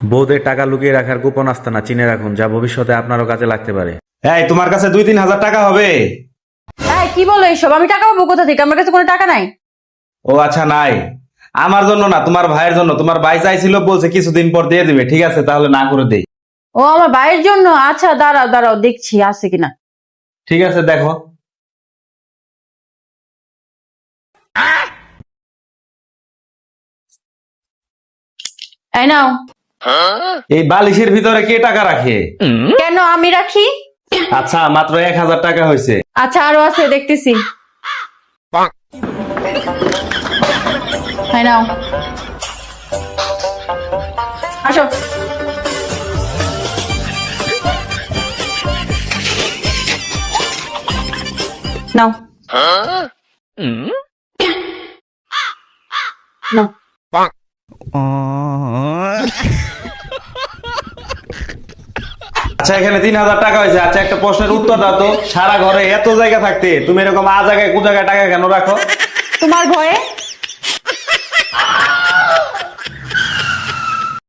বউদের টাকা লুকিয়ে রাখার গোপন আস্তানা চিনে রাখুন যা ভবিষ্যতে আপনারও কাজে লাগতে পারে। এই তোমার কাছে দুই তিন হাজার টাকা হবে। হ্যাঁ কি বলো এইসব? আমি টাকা পাবো কোথা থেকে? আমার কাছে কোনো টাকা নাই। ও আচ্ছা নাই। আমার জন্য না তোমার ভাইয়ের জন্য। তোমার ভাই চাইছিল বলছে কিছুদিন পর দিয়ে দিবে। ঠিক আছে তাহলে না করে দেই। ও আমার ভাইয়ের জন্য? আচ্ছা দাঁড়াও দাঁড়াও দেখছি আছে কিনা। ঠিক আছে দেখো। এই নাও। এই বালিশের ভিতরে কে টাকা রাখে? কেন আমি রাখি? আচ্ছা মাত্র এক হাজার টাকা হয়েছে। আচ্ছা আরও আছে দেখতেছি। নাও। আসো। নাও। নাও। আচ্ছা এখানে তিন হাজার টাকা হয়েছে। আচ্ছা একটা প্রশ্নের উত্তর দাও তো। সারা ঘরে এত জায়গা থাকতে, তুমি এরকম আ জায়গায়, কু জায়গায় টাকা কেন রাখো? তোমার ভয়ে